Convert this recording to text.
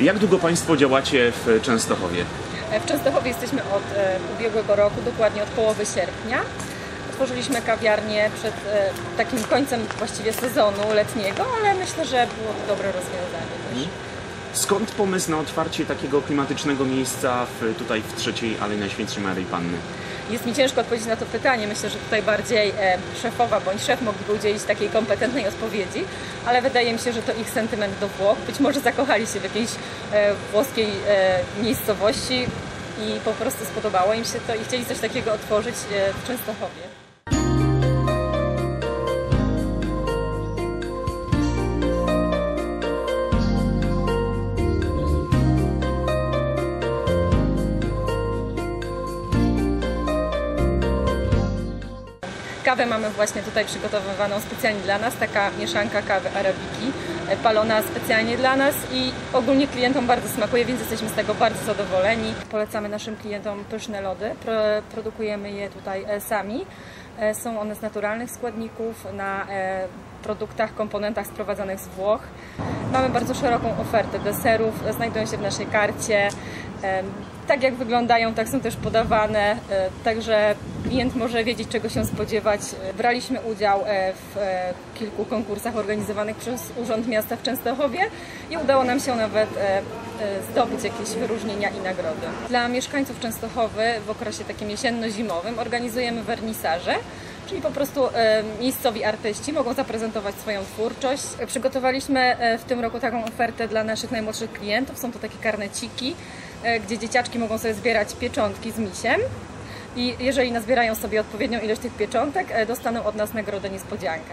Jak długo Państwo działacie w Częstochowie? E, W Częstochowie jesteśmy od e, ubiegłego roku, dokładnie od połowy sierpnia. Otworzyliśmy kawiarnię przed e, takim końcem właściwie sezonu letniego, ale myślę, że było to dobre rozwiązanie też. Skąd pomysł na otwarcie takiego klimatycznego miejsca w, tutaj w trzeciej Alei Najświętszej Maryi Panny? Jest mi ciężko odpowiedzieć na to pytanie. Myślę, że tutaj bardziej e, szefowa bądź szef mogliby udzielić takiej kompetentnej odpowiedzi, ale wydaje mi się, że to ich sentyment do Włoch. Być może zakochali się w jakiejś e, włoskiej e, miejscowości i po prostu spodobało im się to i chcieli coś takiego otworzyć w Częstochowie. Kawę mamy właśnie tutaj przygotowywaną specjalnie dla nas, taka mieszanka kawy arabiki, e, palona specjalnie dla nas i ogólnie klientom bardzo smakuje, więc jesteśmy z tego bardzo zadowoleni. Polecamy naszym klientom pyszne lody, Pro, produkujemy je tutaj e, sami. E, Są one z naturalnych składników, na produktach, komponentach sprowadzanych z Włoch. Mamy bardzo szeroką ofertę deserów, znajdują się w naszej karcie. Tak jak wyglądają, tak są też podawane, e, także klient może wiedzieć, czego się spodziewać. Braliśmy udział e, w e, kilku konkursach organizowanych przez Urząd Miasta w Częstochowie i udało nam się nawet zdobyć jakieś wyróżnienia i nagrody. Dla mieszkańców Częstochowy w okresie takim jesienno-zimowym organizujemy wernisaże, Czyli po prostu miejscowi artyści mogą zaprezentować swoją twórczość. Przygotowaliśmy w tym roku taką ofertę dla naszych najmłodszych klientów. Są to takie karneciki, gdzie dzieciaczki mogą sobie zbierać pieczątki z misiem. I jeżeli nazbierają sobie odpowiednią ilość tych pieczątek, e, dostaną od nas nagrodę niespodziankę.